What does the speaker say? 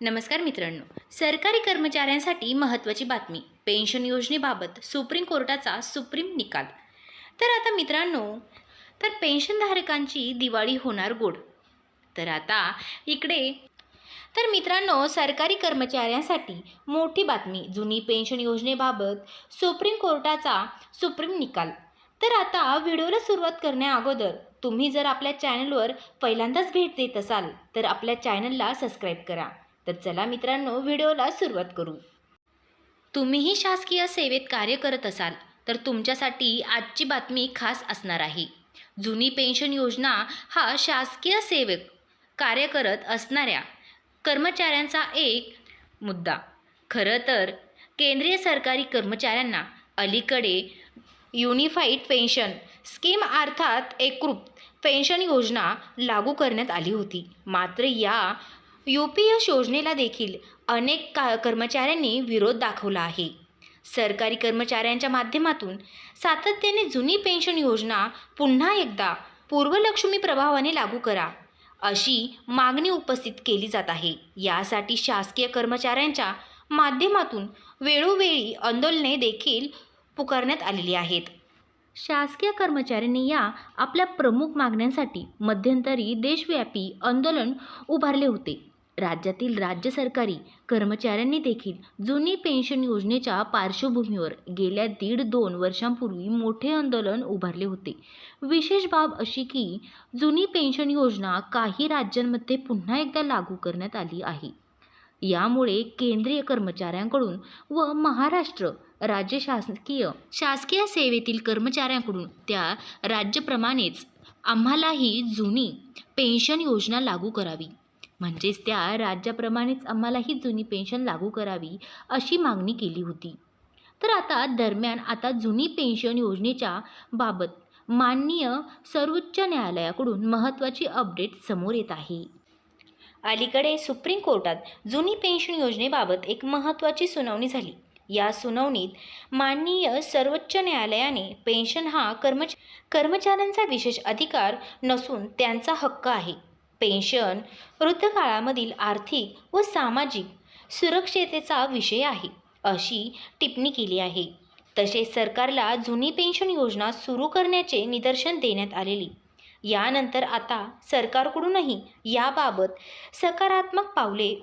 नमस्कार मित्रांनो. सरकारी कर्मचाऱ्यांसाठी महत्त्वाची बातमी. पेन्शन योजनेबाबत सुप्रीम कोर्टाचा सुप्रीम निकाल. तर आता मित्रांनो तर पेन्शनधारकांची दिवाळी होणार गोड. तर आता इकडे. तर मित्रांनो सरकारी कर्मचाऱ्यांसाठी मोठी बातमी. जुनी पेन्शन योजनेबाबत सुप्रीम कोर्टाचा सुप्रीम निकाल. तर आता व्हिडिओला सुरुवात करण्याअगोदर तुम्ही जर आपल्या चॅनलवर पहिल्यांदाच भेट देत असाल तर आपल्या चॅनलला सबस्क्राईब करा. तर चला मित्रांनो व्हिडिओला सुरुवात करू. तुम्हीही शासकीय सेवेत कार्य करत असाल तर तुमच्यासाठी आजची बातमी खास असणार आहे. जुनी पेन्शन योजना हा शासकीय सेवक कार्य करत असणाऱ्या कर्मचाऱ्यांचा एक मुद्दा. खरं तर केंद्रीय सरकारी कर्मचाऱ्यांना अलीकडे युनिफाईड पेन्शन स्कीम अर्थात एकरूप पेन्शन योजना लागू करण्यात आली होती. मात्र या यू पी एस योजनेला देखील अनेक का कर्मचाऱ्यांनी विरोध दाखवला आहे. सरकारी कर्मचाऱ्यांच्या माध्यमातून सातत्याने जुनी पेन्शन योजना पुन्हा एकदा पूर्वलक्ष्मी प्रभावाने लागू करा अशी मागणी उपस्थित केली जात आहे. यासाठी शासकीय कर्मचाऱ्यांच्या माध्यमातून वेळोवेळी आंदोलने देखील पुकारण्यात आलेली आहेत. शासकीय कर्मचाऱ्यांनी या आपल्या प्रमुख मागण्यांसाठी मध्यंतरी देशव्यापी आंदोलन उभारले होते. राज्यातील राज्य सरकारी कर्मचाऱ्यांनी देखील जुनी पेन्शन योजनेच्या पार्श्वभूमीवर गेल्या दीड दोन वर्षांपूर्वी मोठे आंदोलन उभारले होते. विशेष बाब अशी की जुनी पेन्शन योजना काही राज्यांमध्ये पुन्हा एकदा लागू करण्यात आली आहे. यामुळे केंद्रीय कर्मचाऱ्यांकडून व महाराष्ट्र राज्य शासकीय शासकीय सेवेतील कर्मचाऱ्यांकडून त्या राज्याप्रमाणेच आम्हालाही जुनी पेन्शन योजना लागू करावी. म्हणजेच त्या राज्याप्रमाणेच आम्हालाही जुनी पेन्शन लागू करावी अशी मागणी केली होती. तर आता दरम्यान आता जुनी पेन्शन योजनेच्या बाबत माननीय सर्वोच्च न्यायालयाकडून महत्त्वाची अपडेट समोर येत आहे. अलीकडे सुप्रीम कोर्टात जुनी पेन्शन योजनेबाबत एक महत्त्वाची सुनावणी झाली. या सुनावणीत माननीय सर्वोच्च न्यायालयाने पेन्शन हा कर्मच कर्मचाऱ्यांचा विशेष अधिकार नसून त्यांचा हक्क आहे. पेन्शन वृद्धकाळामधील आर्थिक व सामाजिक सुरक्षिततेचा विषय आहे अशी टिप्पणी केली आहे. तसेच सरकारला जुनी पेन्शन योजना सुरू करण्याचे निदर्शन देण्यात आलेली. यानंतर आता सरकारकडूनही याबाबत सकारात्मक पावले